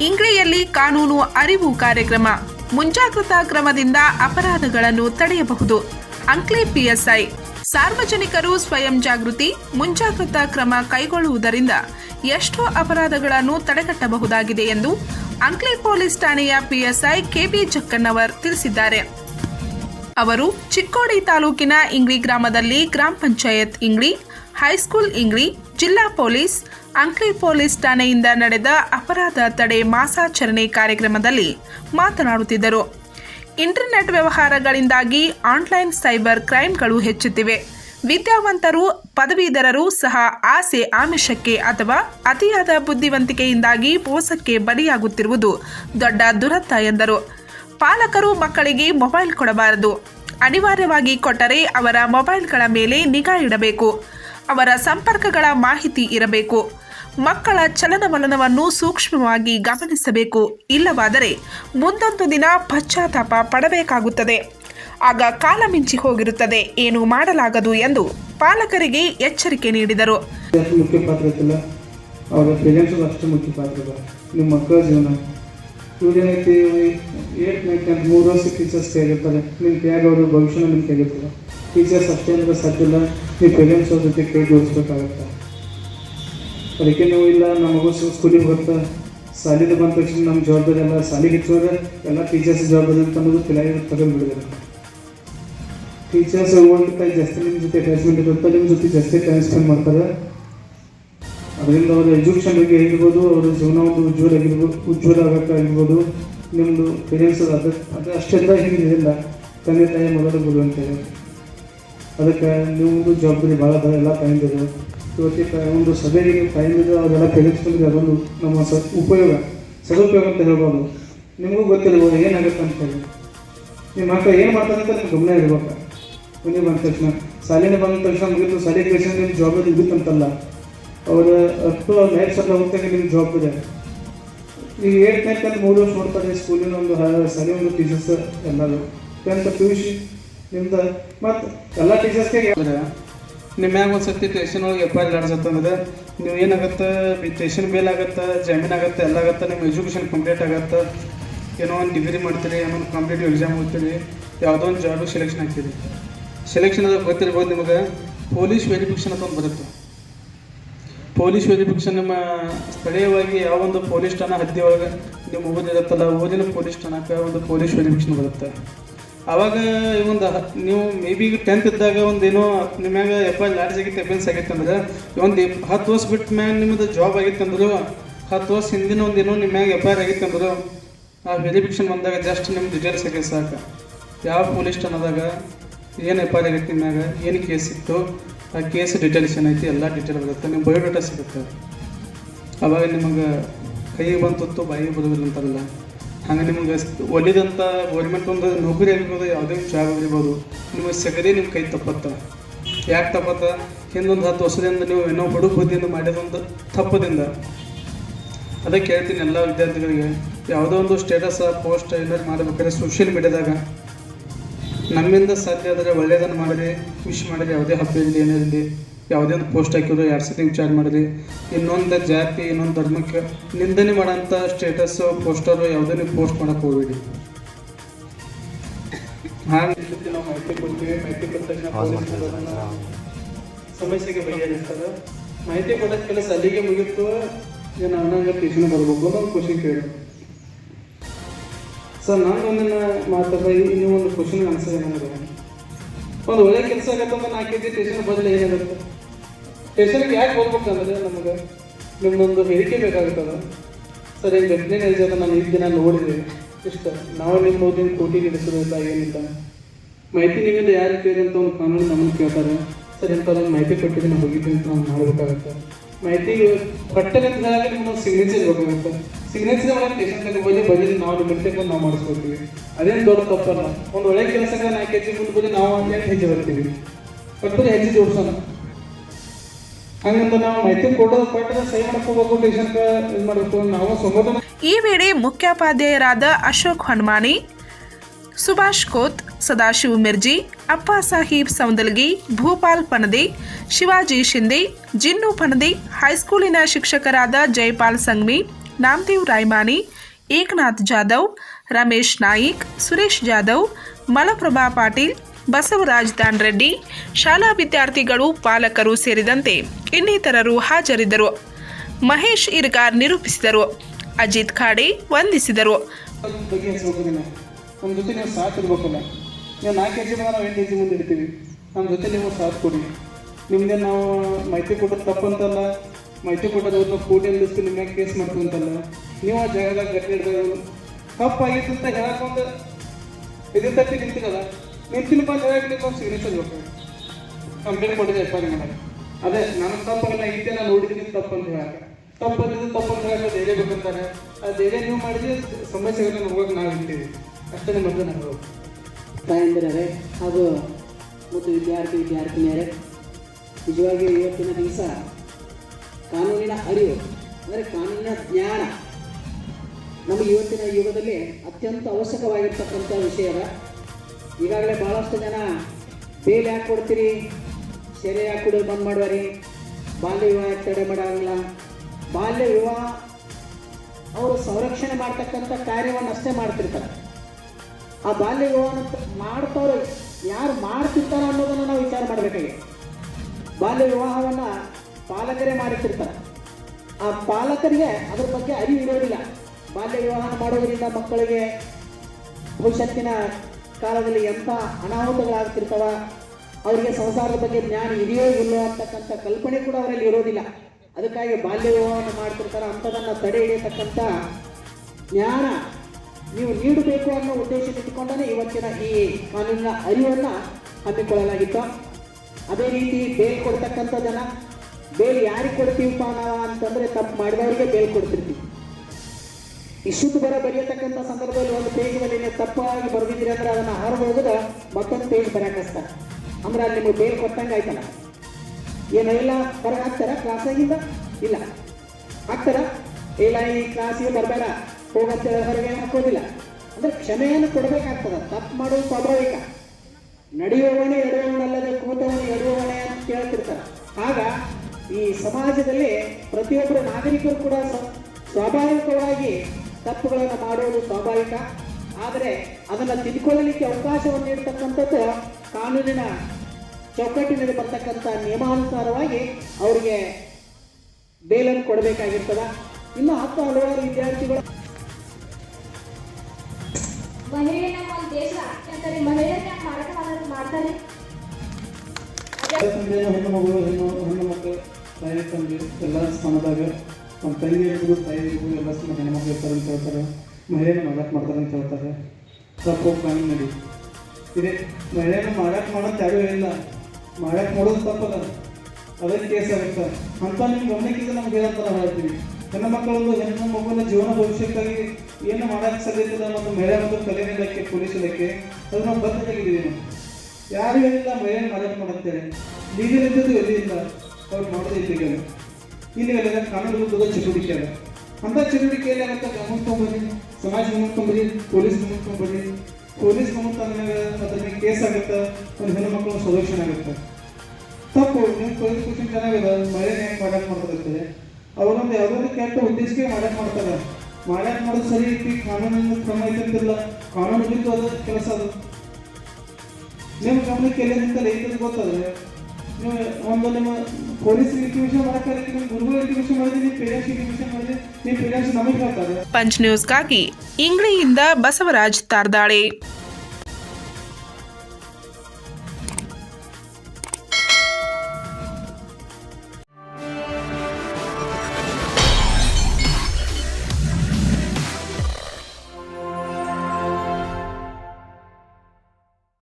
ಇಂಗ್ರಿಯಲ್ಲಿ ಕಾನೂನು ಅರಿವು ಕಾರ್ಯಕ್ರಮ ಮುಂಜಾಗ್ರತಾ ಕ್ರಮದಿಂದ ಅಪರಾಧಗಳನ್ನು ತಡೆಯಬಹುದು. ಅಂಕ್ಲಿ ಪಿಎಸ್ಐ. ಸಾರ್ವಜನಿಕರು ಸ್ವಯಂ ಜಾಗೃತಿ, ಮುಂಜಾಗ್ರತಾ ಕ್ರಮ ಕೈಗೊಳ್ಳುವುದರಿಂದ ಎಷ್ಟೋ ಅಪರಾಧಗಳನ್ನು ತಡೆಗಟ್ಟಬಹುದಾಗಿದೆ ಎಂದು ಅಂಕ್ಲಿ ಪೊಲೀಸ್ ಠಾಣೆಯ ಪಿಎಸ್ಐ ಕೆಬಿ ಚಕ್ಕಣ್ಣವರ್ ತಿಳಿಸಿದ್ದಾರೆ. ಅವರು ಚಿಕ್ಕೋಡಿ ತಾಲೂಕಿನ ಇಂಗ್ಲಿ ಗ್ರಾಮದಲ್ಲಿ ಗ್ರಾಮ ಪಂಚಾಯತ್ ಇಂಗ್ಲಿ, ಹೈಸ್ಕೂಲ್ ಇಂಗ್ಲಿ, ಜಿಲ್ಲಾ ಪೊಲೀಸ್ ಅಂಕ್ಲಿ ಪೊಲೀಸ್ ಠಾಣೆಯಿಂದ ನಡೆದ ಅಪರಾಧ ತಡೆ ಮಾಸಾಚರಣೆ ಕಾರ್ಯಕ್ರಮದಲ್ಲಿ ಮಾತನಾಡುತ್ತಿದ್ದರು. ಇಂಟರ್ನೆಟ್ ವ್ಯವಹಾರಗಳಿಂದಾಗಿ ಆನ್ಲೈನ್ ಸೈಬರ್ ಕ್ರೈಮ್ಗಳು ಹೆಚ್ಚುತ್ತಿವೆ. ವಿದ್ಯಾವಂತರು, ಪದವೀಧರರು ಸಹ ಆಸೆ ಆಮಿಷಕ್ಕೆ ಅಥವಾ ಅತಿಯಾದ ಬುದ್ಧಿವಂತಿಕೆಯಿಂದಾಗಿ ಮೋಸಕ್ಕೆ ಬಲಿಯಾಗುತ್ತಿರುವುದು ದೊಡ್ಡ ದುರಂತ ಎಂದರು. ಪಾಲಕರು ಮಕ್ಕಳಿಗೆ ಮೊಬೈಲ್ ಕೊಡಬಾರದು. ಅನಿವಾರ್ಯವಾಗಿ ಕೊಟ್ಟರೆ ಅವರ ಮೊಬೈಲ್ಗಳ ಮೇಲೆ ನಿಗಾ ಇಡಬೇಕು. ಅವರ ಸಂಪರ್ಕಗಳ ಮಾಹಿತಿ ಇರಬೇಕು. ಮಕ್ಕಳ ಚಲನವಲನವನ್ನು ಸೂಕ್ಷ್ಮವಾಗಿ ಗಮನಿಸಬೇಕು. ಇಲ್ಲವಾದರೆ ಮುಂದೊಂದು ದಿನ ಪಶ್ಚಾತ್ತಾಪ ಪಡಬೇಕಾಗುತ್ತದೆ. ಆಗ ಕಾಲ ಮಿಂಚಿ ಹೋಗಿರುತ್ತದೆ. ಏನು ಮಾಡಲಾಗದು ಎಂದು ಪಾಲಕರಿಗೆ ಎಚ್ಚರಿಕೆ ನೀಡಿದರು. ಮುಖ್ಯ ಪಾತ್ರ ಐತಲ್ಲ ಅವರ ಪೇರೆಂಟ್ಸ್ ಅಷ್ಟು ಮುಖ್ಯ ಪಾತ್ರ ನಿಮ್ಮ ಮಕ್ಕಳ ಜೀವನ. ಇವ್ರೇನೈತಿ ಏಟ್ ನೈಟ್ ಟೆಂತ್ ಮೂರು ವರ್ಷ ಟೀಚರ್ಸ್ ಕೈಗಿರ್ತಾರೆ ನಿಮ್ಮ ಕೈಯಾಗ ಅವರು ಭವಿಷ್ಯನ ನಿಮ್ಮ ಕೈಗಿರ್ತದೆ ಟೀಚರ್ಸ್ ಅಷ್ಟೇ ಅಂದ್ರೆ ಸಾಧ್ಯಲ್ಲ ನೀವು ಪೇರೆಂಟ್ಸ್ ಅವ್ರ ಜೊತೆ ಕೈ ಜೋಡಿಸ್ಬೇಕಾಗತ್ತೆ ಅದಕ್ಕೆ ನೀವು ಇಲ್ಲ ನಮ್ಮ ಮಗು ಸ್ಕೂಲಿಗೆ ಬರ್ತಾ ಸಾಲಿದ ಬಂದ ತಕ್ಷಣ ನಮ್ಮ ಜವಾಬ್ದಾರಿ ಎಲ್ಲ ಸಾಲಿಗೆ ಹೆಚ್ಚುವಾಗ ಎಲ್ಲ ಟೀಚರ್ಸ್ ಜವಾಬ್ದಾರಿ ಅಂತ ಅನ್ನೋದು ತಲೆಯಾಗ ತಗೊಂಡ್ಬಿಡಿದ್ರು ಟೀಚರ್ಸ್ ಓದ್ತಾ ಜಾಸ್ತಿ ನಿಮ್ಮ ಜೊತೆ ಅಟ್ಯಾಚ್ಮೆಂಟ್ ಇರುತ್ತೆ? ನಿಮ್ಮ ಜೊತೆ ಜಾಸ್ತಿ ಟೈಮ್ ಸ್ಪೆಂಡ್ ಮಾಡ್ತಾರೆ? ಅದರಿಂದ ಅವರ ಎಜುಕೇಷನ್ ಬಗ್ಗೆ ಆಗಿರ್ಬೋದು ಅವರ ಜೀವನ ಒಂದು ಉಜ್ವಲ ಆಗಿರ್ಬೋದು ಉಜ್ವಲ ಆಗಕ್ಕಾಗಿರ್ಬೋದು ನಿಮ್ಮದು ಪೇರೆಂಟ್ಸ್ ಅದು ಅದು ಅಷ್ಟೆಲ್ಲ ಇರಲಿಲ್ಲ ತಂದೆ ತಾಯಿ ಮೊದಲ ಅಂತೇಳಿ ಅದಕ್ಕೆ ನಿಮ್ಮದು ಜವಾಬ್ದಾರಿ ಭಾಳ ಎಲ್ಲ ಟೈಮ್ ಇದೆ ಇವತ್ತಿಗೆ ಒಂದು ಸಭೆಗೆ ಟೈಮ್ ಇದೆ ಅವರೆಲ್ಲ ಕೇಳಿಸ್ಕೊಂಡಿದೆ ಅದೊಂದು ನಮ್ಮ ಸ, ಉಪಯೋಗ, ಸದುಪಯೋಗ ಅಂತ ಹೇಳ್ಬೋದು. ನಿಮಗೂ ಗೊತ್ತಿರ್ಬೋದು ಏನಾಗುತ್ತೆ ಅಂತ ಹೇಳಿ. ನಿಮ್ಮ ಮಕ್ಕಳು ಏನು ಮಾಡ್ತಾರೆ ಅಂತ ನಿಮ್ಗೆ ಗಮನ ಇರ್ಬೇಕು. ಮನೆ ಬಂದ ತಕ್ಷಣ. ಶಾಲೆನ ಬಂದ ತಕ್ಷಣ ಮುಗಿತು ಶಾಲೆ ಕಳಿಸಿದ್ರೆ ನಿಮ್ಮ ಜವಾಬ್ದಾರಿ ಮುಗಿತಂತಲ್ಲ ಅವರ ಅವ್ರ ಲೈಫ್ ಸಲ ಹೋಗ್ತಾಗ ನಿಮ್ಮ ಇದೆ. ಈಗ ಏಟ್ ನೈಟ್ ಅಂತ ಮೂರು ವರ್ಷ ನೋಡ್ತಾರೆ, ಸ್ಕೂಲಿನ ಒಂದು ಸರಿ ಒಂದು ಟೀಚರ್ಸ್ ಎಲ್ಲರೂ. ಟೆಂತ್ ಪಿ ಯು ಸಿ ನಿಮ್ದು, ಮತ್ತು ಎಲ್ಲ ಟೀಚರ್ಸ್ಗೆ ನಿಮ್ಮ ಮ್ಯಾಗ ಒಂದು ಸರ್ತಿ ಟೇಷನ್ ಒಳಗೆ ಎಫ್ ಐ ಆರ್ ನೀವು ಏನಾಗತ್ತೆ ಟೇಷನ್ ಬೇಲ್ ಆಗತ್ತೆ, ಜಾಮೀನ್ ಆಗತ್ತೆ, ಎಲ್ಲ ಆಗತ್ತೆ, ನಿಮ್ಮ ಎಜುಕೇಷನ್ ಕಂಪ್ಲೀಟ್ ಆಗತ್ತೆ, ಏನೋ ಒಂದು ಡಿಗ್ರಿ ಮಾಡ್ತೀರಿ, ಏನೋ ಒಂದು ಕಾಂಪಿಟೇಟಿವ್ ಎಕ್ಸಾಮ್ ಓದ್ತೀರಿ, ಯಾವುದೋ ಒಂದು ಜಾಬಿಗೆ ಸೆಲೆಕ್ಷನ್ ಆಗ್ತೀರಿ ಸೆಲೆಕ್ಷನ್ ಅದಾಗ ಗೊತ್ತಿರ್ಬೋದು ನಿಮಗೆ ಪೊಲೀಸ್ ವೆರಿಫಿಕೇಷನ್ ಅಂತ ಒಂದು ಬರುತ್ತೆ. ಪೊಲೀಸ್ ವೆರಿಫಿಕೇಷನ್ ನಿಮ್ಮ ಸ್ಥಳೀಯವಾಗಿ ಯಾವ ಒಂದು ಪೊಲೀಸ್ ಠಾಣಾ ಹದ್ದಿ ಒಳಗೆ, ನಿಮ್ಮ ಊರಿರುತ್ತಲ್ಲ ಓದಿನ ಪೊಲೀಸ್ ಠಾಣಕ್ಕೆ ಒಂದು ಪೊಲೀಸ್ ವೆರಿಫಿಕೇಷನ್ ಬರುತ್ತೆ. ಆವಾಗ ಈ ಒಂದು ನೀವು ಮೇ ಬಿ ಟೆಂತ್ ಇದ್ದಾಗ ಒಂದು ಏನೋ ನಿಮ್ಯಾಗ ಐ ಲಾಡ್ಜ್ ಆಗಿತ್ತು ಎಫೆನ್ಸ್ ಆಗಿತ್ತು ಅಂದ್ರೆ, ಒಂದು ಹತ್ತು ವರ್ಷ ಬಿಟ್ಟ ಮ್ಯಾಗ ನಿಮ್ಮದು ಜಾಬ್ ಆಗಿತ್ತು ಅಂದರು, ಹತ್ತು ವರ್ಷ ಹಿಂದಿನ ಒಂದು ಏನೋ ನಿಮ್ಮ ಮ್ಯಾಗ ಎಫ್ ಐ ಆಗಿತ್ತು ಅಂದ್ರು, ಆ ವೆರಿಫಿಕೇಷನ್ ಬಂದಾಗ ಜಸ್ಟ್ ನಿಮ್ಮ ಡೀಟೇಲ್ಸ್ ಆಗಿ ಸಾಕು. ಯಾವ ಪೊಲೀಸ್ ಠಾಣಾದಾಗ ಏನು ಎಫ್ ಐ ಆರ್ ಆಗೈತಿ ಮ್ಯಾಗ ಏನು ಕೇಸ್ ಇತ್ತು, ಆ ಕೇಸ್ ಡೀಟೇಲ್ಸ್ ಏನೈತಿ, ಎಲ್ಲ ಡೀಟೇಲ್ ಬರುತ್ತೆ ನಿಮ್ಮ ಬಯೋಡೇಟಾ ಸಿಗುತ್ತೆ. ಅವಾಗ ನಿಮಗೆ ಕೈಗೆ ಬಂತು ಬಾಯಿಗೆ ಬರೋದಿಲ್ಲ ಅಂತಾರಲ್ಲ. ಹಂಗೆ ನಿಮ್ಗೆ ಒಲಿದಂಥ ಗೌರ್ಮೆಂಟ್ ಒಂದು ನೌಕರಿ ಆಗಿರ್ಬೋದು, ಯಾವುದೇ ಜಾಬ್ ಆಗಿರ್ಬೋದು, ನಿಮಗೆ ಸಿಗದೆ ನಿಮ್ಮ ಕೈ ತಪ್ಪತ್ತ. ಯಾಕೆ ತಪ್ಪತ್ತ? ಹಿಂದೊಂದು ಹತ್ತು ವರ್ಷದಿಂದ ನೀವು ಏನೋ ಬಡು ಬುದ್ಧಿಯಿಂದ ಮಾಡಿದೊಂದು ತಪ್ಪದಿಂದ. ಅದಕ್ಕೆ ಹೇಳ್ತೀನಿ ಎಲ್ಲ ವಿದ್ಯಾರ್ಥಿಗಳಿಗೆ, ಯಾವುದೋ ಒಂದು ಸ್ಟೇಟಸ್ ಪೋಸ್ಟ್ ಏನಾದ್ರು ಮಾಡಬೇಕಾದ್ರೆ ಸೋಷಿಯಲ್ ಮೀಡಿಯಾದಾಗ ನಮ್ಮಿಂದ ಸಾಧ್ಯ ಆದರೆ ಒಳ್ಳೆಯದನ್ನು ಮಾಡಿರಿ ವಿಶ್ ಮಾಡಿರಿ, ಯಾವುದೇ ಹಬ್ಬ ಇರಲಿ ಏನಿರಲಿ ಯಾವುದೇ ಒಂದು ಪೋಸ್ಟ್ ಹಾಕಿದ್ರು ಎರಡು ಸೆಟ್ಟಿಂಗ್ ಚಾರ್ಜ್ ಮಾಡ್ರಿ ಇನ್ನೊಂದು ಜಾತಿ ಇನ್ನೊಂದು ಧರ್ಮಕ್ಕೆ ನಿಂದನೆ ಮಾಡೋಂಥ ಸ್ಟೇಟಸ್ಸು ಪೋಸ್ಟರು ಯಾವುದೇ ನೀವು ಪೋಸ್ಟ್ ಮಾಡಕ್ಕೆ ಹೋಗ್ಬೇಡಿ. ಹಾಗೆ ನಾವು ಮಾಹಿತಿ ಕೊಡ್ತೀವಿ. ಮಾಹಿತಿ ಕೊಟ್ಟ ತಕ್ಷಣ ಸಮಸ್ಯೆಗೆ ಬಗೆಹರಿಸ್ತಾರೆ ಮಾಹಿತಿ ಕೊಟ್ಟ ಕೆಲಸ ಅಲ್ಲಿಗೆ ಮುಗಿತು. ಏನು ಅನ್ನಂಗೆ ಟ್ಯೂಷನ್ ಬರಬೇಕು ಅನ್ನೋ ಖುಷಿ ಕೇಳಿ. ಸರ್ ನಾನು ಒಂದನ್ನ ಮಾತಾಡ ನೀವು ಒಂದು ಕ್ವಶನ್ ಆನ್ಸರ್ ಏನಾಗಿದೆ ಒಂದು ಒಳ್ಳೆ ಕೆಲಸ ಆಗತ್ತಂದ್ರೆ ಕೆಜಿ ಟೇಷನ್ ಬದಲು ಏನಾಗುತ್ತೆ? ಟೇಷನ್ಗೆ ಯಾಕೆ ಹೋಗ್ಬೇಕಂದ್ರೆ ನಮಗೆ ನಿಮ್ಮೊಂದು ಹೇಳಿಕೆ ಬೇಕಾಗುತ್ತದ ಸರ್ ಏನು ಘಟನೆ ಇದೆ ನಾನು ಈ ದಿನ ನೋಡಿದೆ. ಇಷ್ಟ, ನಾವು ನಿಮ್ಮ ಓದಿನ ಕೋಟಿ ಅಂತ ಏನಿಲ್ಲ. ಮಾಹಿತಿ ನಿಮ್ಮಿಂದ ಯಾರು ಕೇಳಿ ಅಂತ ಒಂದು ಕಾನೂನು ನಮ್ಮನ್ನು ಕೇಳ್ತಾರೆ. ಸರ್ ಇಂಥ ಮಾಹಿತಿ ಕೊಟ್ಟಿದ್ದೀನಿ, ಹೋಗಿದ್ದೀನಿ ಅಂತ ನಾವು ಮಾಡಬೇಕಾಗುತ್ತೆ. ಮಾಹಿತಿ ಅಂತ ಹೇಳಿದ್ರೆ ನಿಮ್ಗೆ ಸಿಗ್ನೇಚರ್ ಬೇಕಾಗುತ್ತೆ ಸಿಗ್ನೇಚರ್ ಒಳಗೆ ಪೇಷಂಟ್ ಬಂದು ಬಂದಿದ್ದು ನಾವು ನಿಮ್ಮ ಬಂದು ನಾವು ಮಾಡಿಸ್ಕೊಡ್ತೀವಿ ಅದೇನು ದೊಡ್ಡ ತಪ್ಪಲ್ಲ ಒಂದು ಒಳ್ಳೆ ಕೆಲಸಕ್ಕೆ ನಾಲ್ಕು ಹೆಜ್ಜೆ ಮುಂದೆ ಬಂದು ನಾವು ಎಂಟು ಹೆಜ್ಜೆ ಬರ್ತೀವಿ ಒಟ್ಟು ಹೆಜ್ಜೆ ಜೋಡಿಸೋಣ ನಾವು ಸಹಿ ನಾವು ಈ ವೇಳೆ ಮುಖ್ಯೋಪಾಧ್ಯಾಯರಾದ ಅಶೋಕ್ ಹನುಮಾನಿ, ಸುಭಾಷ್ ಕೋತ್ ಸದಾಶಿವ್ ಮಿರ್ಜಿ, ಅಪ್ಪ ಸಾಹೀಬ್ ಸೌಂದಲ್ಗಿ, ಭೂಪಾಲ್ ಪನದೆ, ಶಿವಾಜಿ ಶಿಂದೆ, ಜಿನ್ನು ಪನದೆ, ಹೈಸ್ಕೂಲಿನ ಶಿಕ್ಷಕರಾದ ಜೈಪಾಲ್ ಸಂಗ್ಮಿ, ನಾಮದೇವ್ ರಾಯ್ಮಾನಿ ಏಕನಾಥ್ ಜಾಧವ್, ರಮೇಶ್ ನಾಯಿಕ್, ಸುರೇಶ್ ಜಾಧವ್, ಮಲಪ್ರಭಾ ಪಾಟೀಲ್, ಬಸವರಾಜ್ ದಾನ್ರೆಡ್ಡಿ, ಶಾಲಾ ವಿದ್ಯಾರ್ಥಿಗಳು, ಪಾಲಕರು ಸೇರಿದಂತೆ ಇನ್ನಿತರರು ಹಾಜರಿದ್ದರು. ಮಹೇಶ್ ಇರ್ಗಾರ್ ನಿರೂಪಿಸಿದರು. ಅಜಿತ್ ಖಾಡೆ ವಂದಿಸಿದರು. ನೀವು ನಾಲ್ಕು ಕೆ ಜಿ ಬಂದ ನಾವು ಎಂಟು ಹೆಜ್ಜೆ ಮುಂದೆ ಇಡ್ತೀವಿ. ನಮ್ಮ ಜೊತೆ ನೀವು ಸಾಥ್ ಕೊಡಿ. ನಿಮ್ದೆ ನಾವು ಮಾಹಿತಿ ಕೊಟ್ಟದ್ದು ತಪ್ಪಂತಲ್ಲ ಮಾಹಿತಿ ಕೊಟ್ಟದ್ದು ಕೂಡಿ ನಿಲ್ಲಿಸ್ತು ನಿಮ್ಮ ಕೇಸ್ ಮಾಡ್ಕೊಂತಲ್ಲ ನೀವು ಆ ಜಾಗದಾಗ ಗಟ್ಟಿ ಹಿಡ್ದಾಗ ತಪ್ಪಾಗಿತ್ತು ಅಂತ ಹೇಳಕೊಂಡು ಇದು ತಪ್ಪಿ ನಿಂತಿರಲ್ಲ. ನಿಂತಿನ ಬಂದ ಹೇಳಕ್ಕೆ ಸಿಗ್ನೇಚರ್ ಬೇಕು ಕಂಪ್ಲೇಂಟ್ ಕೊಟ್ಟಿದೆ ಎಫ್ ಐ ಮಾಡಿ ಅದೇ ನನ್ನ ತಪ್ಪಾಗಲ್ಲ ಇದ್ದೆ ನಾನು ನೋಡಿದ್ದೀನಿ ತಪ್ಪು ಅಂತ ಹೇಳಕ್ಕೆ. ತಪ್ಪು ಅಂದಿದ್ದು ತಪ್ಪು ಅಂತ ಹೇಳಕ್ಕೆ ಧೈರ್ಯ ಬೇಕಂತಾರೆ. ಆ ಧೈರ್ಯ ನೀವು ಮಾಡಿದ್ರೆ ಸಮಸ್ಯೆಗಳನ್ನ ಹೋಗಕ್ಕೆ ನಾವು ಇರ್ತೀವಿ ಅಷ್ಟೇ ಹತ್ರ ನಾವು ತಾಯಂದಿರರೇ ಹಾಗೂ ಮತ್ತು ವಿದ್ಯಾರ್ಥಿ ವಿದ್ಯಾರ್ಥಿನಿಯರೇ, ನಿಜವಾಗಿ ಇವತ್ತಿನ ದಿವಸ ಕಾನೂನಿನ ಅರಿವು, ಅಂದರೆ ಕಾನೂನಿನ ಜ್ಞಾನ, ನಮಗೆ ಇವತ್ತಿನ ಯುಗದಲ್ಲಿ ಅತ್ಯಂತ ಅವಶ್ಯಕವಾಗಿರ್ತಕ್ಕಂಥ ವಿಷಯದ ಈಗಾಗಲೇ ಭಾಳಷ್ಟು ಜನ ಬೇಲ್ ಯಾಕೆ ಕೊಡ್ತೀರಿ ಸೆರೆ ಯಾಕೆ ಕೊಡೋದು ಬಂದ್ ಮಾಡುವರಿ, ಬಾಲ್ಯ ವಿವಾಹ ತಡೆ ಮಾಡೋಂಗಿಲ್ಲ ಬಾಲ್ಯ ವಿವಾಹ ಅವರು ಸಂರಕ್ಷಣೆ ಮಾಡ್ತಕ್ಕಂಥ ಕಾರ್ಯವನ್ನು ಅಷ್ಟೇ ಮಾಡ್ತಿರ್ತಾರೆ. ಆ ಬಾಲ್ಯ ವಿವಾಹ ಮಾಡ್ತಾರೆ ಯಾರು ಮಾಡ್ತಿರ್ತಾರ ಅನ್ನೋದನ್ನ ನಾವು ವಿಚಾರ ಮಾಡಬೇಕಾಗಿದೆ. ಬಾಲ್ಯ ವಿವಾಹವನ್ನ ಪಾಲಕರೇ ಮಾಡುತ್ತಿರ್ತಾರೆ ಆ ಪಾಲಕರಿಗೆ ಅದ್ರ ಬಗ್ಗೆ ಅರಿವು ಇರೋದಿಲ್ಲ. ಬಾಲ್ಯ ವಿವಾಹ ಮಾಡೋದರಿಂದ ಮಕ್ಕಳಿಗೆ ಭವಿಷ್ಯತ್ತಿನ ಕಾಲದಲ್ಲಿ ಎಂಥ ಅನಾಹುತಗಳಾಗ್ತಿರ್ತಾವ, ಅವರಿಗೆ ಸಂಸಾರದ ಬಗ್ಗೆ ಜ್ಞಾನ ಇದೆಯೋ ಇಲ್ಲೋ ಅಂತಕ್ಕಂಥ ಕಲ್ಪನೆ ಕೂಡ ಅವರಲ್ಲಿ ಇರೋದಿಲ್ಲ. ಅದಕ್ಕಾಗಿ ಬಾಲ್ಯ ವಿವಾಹವನ್ನು ಮಾಡ್ತಿರ್ತಾರೆ ಅಂಥದನ್ನು ತಡೆ ಹಿಡಿಯತಕ್ಕಂಥ ಜ್ಞಾನ ನೀವು ನೀಡಬೇಕು ಅನ್ನೋ ಉದ್ದೇಶ ಇಟ್ಟುಕೊಂಡೇ ಇವತ್ತಿನ ಈ ಕಾನೂನಿನ ಅರಿವನ್ನು ಹಮ್ಮಿಕೊಳ್ಳಲಾಗಿತ್ತು. ಅದೇ ರೀತಿ ಬೇಲ್ ಕೊಡ್ತಕ್ಕಂಥದ್ದನ್ನ ಬೇಲ್ ಯಾರಿಗೆ ಕೊಡ್ತೀವಪ್ಪ ನಾವು ಅಂತಂದ್ರೆ ತಪ್ಪು ಮಾಡಿದವರಿಗೆ ಬೇಲ್ ಕೊಡ್ತಿರ್ತೀವಿ. ಈ ಬರ ಬರೆಯತಕ್ಕಂಥ ಸಂದರ್ಭದಲ್ಲಿ ಒಂದು ಪೇಜ್ನಲ್ಲಿ ನೀವು ತಪ್ಪಾಗಿ ಬರೆದಿದ್ದೀರಿ ಅಂದ್ರೆ ಅದನ್ನ ಹಾರು ಹೋಗದ, ಮತ್ತೊಂದು ಪೇಜ್ ಬರೆಯಕಸ್ತಾರ ಅಂದ್ರೆ ಅಲ್ಲಿ ನಿಮಗೆ ಬೇಲ್ ಕೊಟ್ಟಂಗೆ ಆಯ್ತಲ್ಲ. ಏನೆಲ್ಲ ಹೊರಗೆ ಹಾಕ್ತಾರ? ಕ್ಲಾಸಾಗಿಂದ ಇಲ್ಲ. ಹಾಕ್ತಾರ? ಇಲ್ಲ, ಈ ಕ್ಲಾಸಿಗೆ ಬರಬೇಡ. ಹೋಗಂತೇಳಿ ಹೊರಗೆ ಹಾಕೋದಿಲ್ಲ. ಅಂದ್ರೆ ಕ್ಷಮೆಯನ್ನು ಕೊಡಬೇಕಾಗ್ತದ. ತಪ್ಪು ಮಾಡೋದು ಸ್ವಾಭಾವಿಕ. ನಡೆಯುವವನೇ ಎಡುವವನಲ್ಲದೆ ಕೂತವನು ಎಡುವವಣೆ ಅಂತ ಕೇಳ್ತಿರ್ತಾರೆ. ಆಗ ಈ ಸಮಾಜದಲ್ಲಿ ಪ್ರತಿಯೊಬ್ಬರು ನಾಗರಿಕರು ಕೂಡ ಸ್ವಾಭಾವಿಕವಾಗಿ ತಪ್ಪುಗಳನ್ನು ಮಾಡುವುದು ಸ್ವಾಭಾವಿಕ. ಆದರೆ ಅದನ್ನು ತಿದ್ದುಕೊಳ್ಳಲಿಕ್ಕೆ ಅವಕಾಶವನ್ನು ನೀಡ್ತಕ್ಕಂಥದ್ದು ಕಾನೂನಿನ ಚೌಕಟ್ಟಿನಲ್ಲಿ ಬರ್ತಕ್ಕಂಥ ನಿಯಮಾನುಸಾರವಾಗಿ ಅವರಿಗೆ ಬೇಲನ್ನು ಕೊಡಬೇಕಾಗಿರ್ತದ. ಇನ್ನು ಹತ್ತು ಹಲವಾರು ವಿದ್ಯಾರ್ಥಿಗಳು ಹೆಣ್ಣು ಮಗಳು, ಹೆಣ್ಣು ಹೆಣ್ಣು ಮಕ್ಕಳು ತಾಯಿ ತಂದೆ, ಎಲ್ಲ ಸ್ಥಾನದಾಗ ನಮ್ಮ ತಂಗಿ ಇರ್ಬೋದು ತಾಯಿ ಇರ್ಬೋದು ಎಲ್ಲ ಸಮ ಹೆಣ್ಮಕ್ಳು ಇರ್ತಾರೆ ಅಂತ ಹೇಳ್ತಾರೆ. ಮಹಿಳೆಯನ್ನು ಮಾರಾಟ ಮಾಡ್ತಾರೆ ಅಂತ ಹೇಳ್ತಾರೆ. ತಪ್ಪು ಕಾನೂನು ನಡಿ. ಇದೆ. ಮಹಿಳೆಯನ್ನು ಮಾರಾಟ ಮಾಡೋದು ಯಾರೂ ಇಲ್ಲ ಮಾರಾಟ ಮಾಡೋದು ತಪ್ಪದ ಅದಕ್ಕೆ ಕೇಸ್ ಆಗುತ್ತೆ. ಅಂತ ನಿಮ್ಮ ಗಮನಕ್ಕಿಂತ ನಮ್ಗೆ ಏನಂತ ಹೇಳ್ತೀವಿ ಹೆಣ್ಣು ಮಕ್ಕಳು ಹೆಣ್ಣು ಮಗುವಿನ ಜೀವನ ಭವಿಷ್ಯಕ್ಕಾಗಿ ಏನು ಮಾಡಕ್ಕೆ ಸಾಧ್ಯತಿಲ್ಲ ಮತ್ತು ಮಹಿಳೆ ಮತ್ತು ತಲೆ ಇಲಾಖೆ ಪೊಲೀಸ್ ಇಲಾಖೆ ಅದು ನಾವು ಬದ್ಧತೆಯಾಗಿದ್ದೀವಿ ನಾವು. ಯಾರು ಹೇಳಿಲ್ಲ ಮಹಿಳೆಯನ್ನು ಮಾರಾಟ ಮಾಡುತ್ತೇನೆ ಲೀಗಲ್ ಇದ್ದದ್ದು ಎಲ್ಲಿ ಇಲ್ಲ? ಅವ್ರು ಮಾಡೋದು ಇಲ್ಲಿ ಎಲ್ಲ ಕಾನೂನು ವಿರುದ್ಧದ ಚಟುವಟಿಕೆ ಅಲ್ಲ. ಅಂತ ಚಟುವಟಿಕೆಯಲ್ಲಿ ಅಂತ ಗಮನ ಸಮಾಜ ಗಮನ ಪೊಲೀಸ್ ಗಮನ ಪೊಲೀಸ್ ಗಮನ ಮೇಲೆ ಕೇಸ್ ಆಗುತ್ತೆ, ಒಂದು ಹೆಣ್ಣು ಮಕ್ಕಳು ಸೊಲ್ಯೂಷನ್ ಆಗುತ್ತೆ. ತಪ್ಪು, ನೀವು ಪೊಲೀಸ್ ಕ್ವಶನ್ ಚೆನ್ನಾಗಿದೆ ಮಹಿಳೆ ಹೆಂಗೆ ಮಾಡಕ್ಕೆ ಮಾಡ್ತಾರೆ ಅವರೊಂದು ಯಾವುದೊಂದು ಕೆಟ್ಟ ಉದ್ದೇಶಕ್ಕೆ ಮಾಡಕ್ಕೆ ಮಾಡ್ತಾರೆ. ಮಾರಾಟ ಮಾಡೋದು ಸರಿ ಐತಿ ಕಾನೂನಿನ ಕ್ರಮ ಐತಂತಿಲ್ಲ ಕಾನೂನು ಬಿದ್ದು ಅದು ಕೆಲಸ ಅದು. ನಿಮ್ಮ ಗಮನಕ್ಕೆ ಎಲ್ಲಿಂದ ರೈತರಿಗೆ ಗೊತ್ತಾದ್ರೆ, ನೀವು ಒಂದು ನಿಮ್ಮ ಪೊಲೀಸ್ ಇಂಟಿಮೇಷನ್ ಮಾಡಕ್ಕೆ ನಿಮ್ಮ ಗುರುಗಳು ಇಂಟಿಮೇಷನ್ ಮಾಡಿದ್ರೆ, ನಿಮ್ಮ ಪೇರೆಂಟ್ಸ್ ಇಂಟಿಮೇಷನ್ ಮಾಡಿದ್ರೆ, ನಿಮ್ಮ ಪೇರೆಂಟ್ಸ್ ನಮಗೆ ಹೇಳ್ತಾರೆ. ಪಂಚ್ ನ್ಯೂಸ್ಗಾಗಿ ಇಂಗ್ಲಿಯಿಂದ ಬಸವರಾಜ್ ತಾರ್ದಾಳೆ.